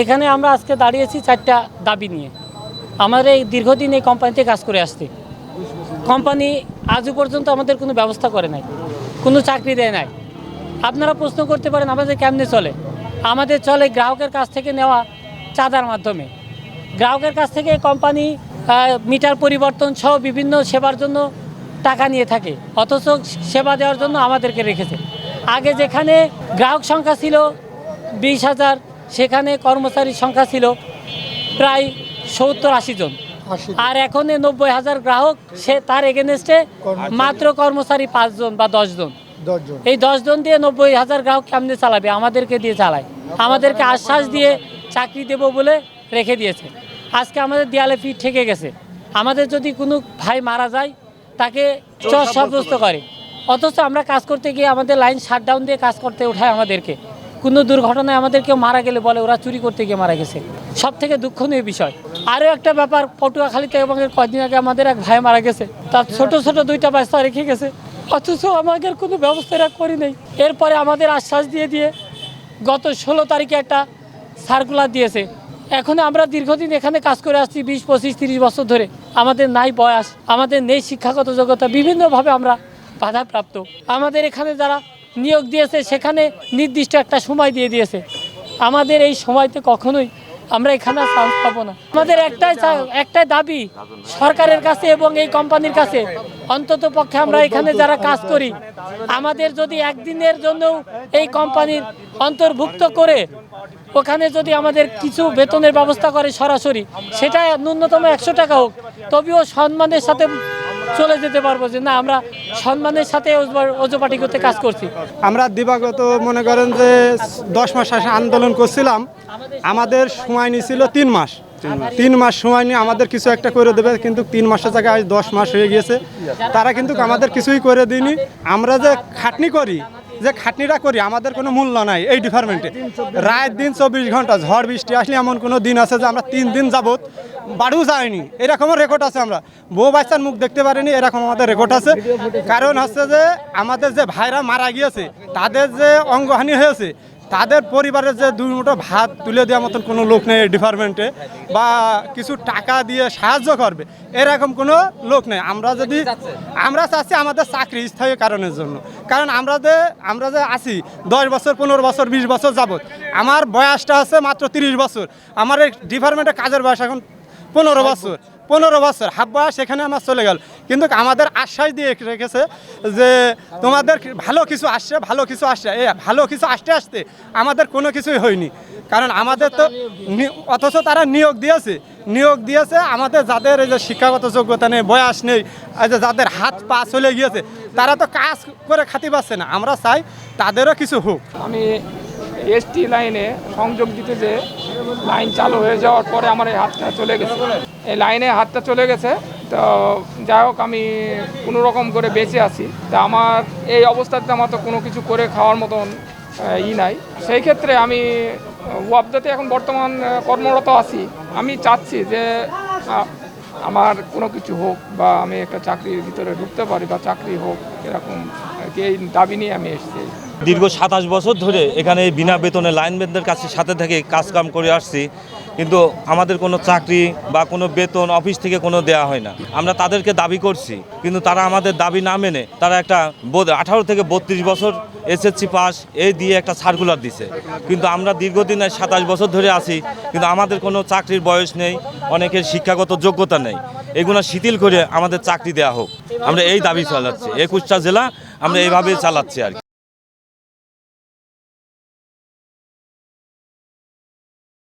এখানে আমরা আজকে দাঁড়িয়েছি চারটা দাবি নিয়ে। আমাদের এই দীর্ঘদিন এই কোম্পানিতে কাজ করে আসছি কোম্পানি আজও পর্যন্ত আমাদের কোনো ব্যবস্থা করে নাই, কোনো চাকরি দেয় নাই। আপনারা প্রশ্ন করতে পারেন, আমাদের কেমনে চলে? আমাদের চলে গ্রাহকের কাছ থেকে নেওয়া চাঁদার মাধ্যমে। গ্রাহকের কাছ থেকে কোম্পানি মিটার পরিবর্তন সহ বিভিন্ন সেবার জন্য টাকা নিয়ে থাকে, অথচ সেবা দেওয়ার জন্য আমাদেরকে রেখেছে। আগে যেখানে গ্রাহক সংখ্যা ছিল বিশ হাজার সেখানে কর্মচারীর সংখ্যা ছিল প্রায় সত্তর আশি জন। আর এখন নব্বই হাজার গ্রাহক সে তার এগেনস্টে মাত্র কর্মচারী পাঁচজন বা দশজন। এই দশজন দিয়ে নব্বই হাজার গ্রাহক কেমনে চালাবে? আমাদেরকে দিয়ে চালায়। আমাদেরকে আশ্বাস দিয়ে চাকরি দেব বলে রেখে দিয়েছে। আজকে আমাদের দেয়ালে পিঠ ঠেকে গেছে। আমাদের যদি কোনো ভাই মারা যায় তাকে চর সাব্যস্ত করে। অথচ আমরা কাজ করতে গিয়ে আমাদের লাইন শাটডাউন দিয়ে কাজ করতে উঠায় আমাদেরকে। কোনো দুর্ঘটনায় আমাদের কেউ মারা গেলে বলে, ওরা চুরি করতে গিয়ে মারা গেছে। সব থেকে দুঃখনীয় বিষয়। আরও একটা ব্যাপার, পটুয়াখালীতে এবং এর কদিন আগে আমাদের এক ভাই মারা গেছে। তার ছোট ছোট দুইটা বাচ্চা রেখে গেছে। অথচ আমাদের কোনো ব্যবস্থা করি নেই। এরপরে আমাদের আশ্বাস দিয়ে দিয়ে গত ষোলো তারিখে একটা সার্কুলার দিয়েছে। এখন আমরা দীর্ঘদিন এখানে কাজ করে আসছি, বিশ, পঁচিশ, তিরিশ বছর ধরে। আমাদের নাই বয়স, আমাদের নেই শিক্ষাগত যোগ্যতা, বিভিন্নভাবে আমরা বাধাপ্রাপ্ত। আমাদের এখানে যারা নিয়োগ দিয়েছে, সেখানে নির্দিষ্ট একটা সময় দিয়ে দিয়েছে। আমাদের এই সময়তে কখনোই আমরা এখানে চান্স পাবো না। আমাদের একটাই একটাই দাবি সরকারের কাছে এবং এই কোম্পানির কাছে। অন্তত পক্ষে আমরা এখানে যারা কাজ করি, আমাদের যদি একদিনের জন্য এই কোম্পানির অন্তর্ভুক্ত করে, ওখানে যদি আমাদের কিছু বেতনের ব্যবস্থা করে সরাসরি, সেটা ন্যূনতম একশো টাকা হোক, তবেও সম্মানের সাথে চলে যেতে পারব যে না, আমরা সম্মানের সাথে অজপাটি করতে কাজ করছি। আমরা দিবাগত মনে করেন যে দশ মাস আন্দোলন করছিলাম, আমাদের সময় নিয়েছিল তিন মাস। তিন মাস সময় নিয়ে আমাদের কিছু একটা করে দেবে, কিন্তু তিন মাসের জায়গায় আজ দশ মাস হয়ে গিয়েছে। তারা কিন্তু আমাদের কিছুই করে দিইনি। আমরা যে খাটনি করি যে খাটনিটা করি, আমাদের কোনো মূল্য নাই এই ডিপার্টমেন্টে রায় দিন চব্বিশ ঘণ্টা ঝড় বৃষ্টি আসলে এমন কোনো দিন আছে যে আমরা তিন দিন যাবত বাড়িও যায়নি এরকমও রেকর্ড আছে আমরা। বউ বাচ্চার মুখ দেখতে পারিনি, এরকম আমাদের রেকর্ড আছে। কারণ হচ্ছে যে আমাদের যে ভাইরা মারা গিয়েছে, তাদের যে অঙ্গহানি হয়েছে তাদের পরিবারের যে দুই মুঠো ভাত তুলে দেওয়ার মতন কোনো লোক নেই ডিপার্টমেন্টে বা কিছু টাকা দিয়ে সাহায্য করবে, এরকম কোনো লোক নেই। আমরা যদি আমরা চাচ্ছি আমাদের চাকরি স্থায়ী কারণের জন্য। কারণ আমরা যে আমরা যে আছি, দশ বছর, পনেরো বছর, বিশ বছর যাবত আমার বয়সটা আছে মাত্র তিরিশ বছর। আমার এই ডিপার্টমেন্টে কাজের বয়স এখন পনেরো বছর। পনেরো বছর হাফ বয়স সেখানে আমার চলে গেল। কিন্তু আমাদের আশ্বাস দিয়ে রেখেছে যে তোমাদের ভালো কিছু আসছে, ভালো কিছু আসছে। এ, ভালো কিছু আসতে আসতে আমাদের কোনো কিছুই হয়নি। কারণ আমাদের তো অথচ তারা নিয়োগ দিয়েছে। নিয়োগ দিয়েছে আমাদের যাদের এই যে শিক্ষাগত যোগ্যতা নেই, বয়স নেই যে যাদের হাত পা চলে গিয়েছে, তারা তো কাজ করে খাতি পাচ্ছে না। আমরা চাই তাদেরও কিছু হোক। আমি এসটি লাইনে সংযোগ দিতে যে লাইন চালু হয়ে যাওয়ার পরে আমার এই হাতটা চলে গেছে। এই লাইনে হাতটা চলে গেছে, তো যাই হোক, আমি কোনো রকম করে বেঁচে আছি। তা আমার এই অবস্থাতে আমার তো কোনো কিছু করে খাওয়ার মতন ই নাই। সেই ক্ষেত্রে আমি ওয়াবদাতে এখন বর্তমান কর্মরত আছি। আমি চাচ্ছি যে আমার কোনো কিছু হোক বা আমি একটা চাকরির ভিতরে ঢুকতে পারি বা চাকরি হোক, এরকম এই দাবি নিয়ে আমি এসেছি। দীর্ঘ সাতাশ বছর ধরে এখানে বিনা বেতনে লাইনম্যানদের কাছে সাথে থেকে কাজ কাম করে আসছি। কিন্তু আমাদের কোনো চাকরি বা কোনো বেতন অফিস থেকে কোনো দেয়া হয় না। আমরা তাদেরকে দাবি করছি, কিন্তু তারা আমাদের দাবি না মেনে তারা একটা আঠারো থেকে বত্রিশ বছর এসএসসি পাস এই দিয়ে একটা সার্কুলার দিছে। কিন্তু আমরা দীর্ঘদিনের সাতাশ বছর ধরে আছি, কিন্তু আমাদের কোনো চাকরির বয়স নেই, অনেকের শিক্ষাগত যোগ্যতা নেই। এগুলো শিথিল করে আমাদের চাকরি দেওয়া হোক। আমরা এই দাবি চালাচ্ছি। একুশটা জেলা আমরা এইভাবে চালাচ্ছি আর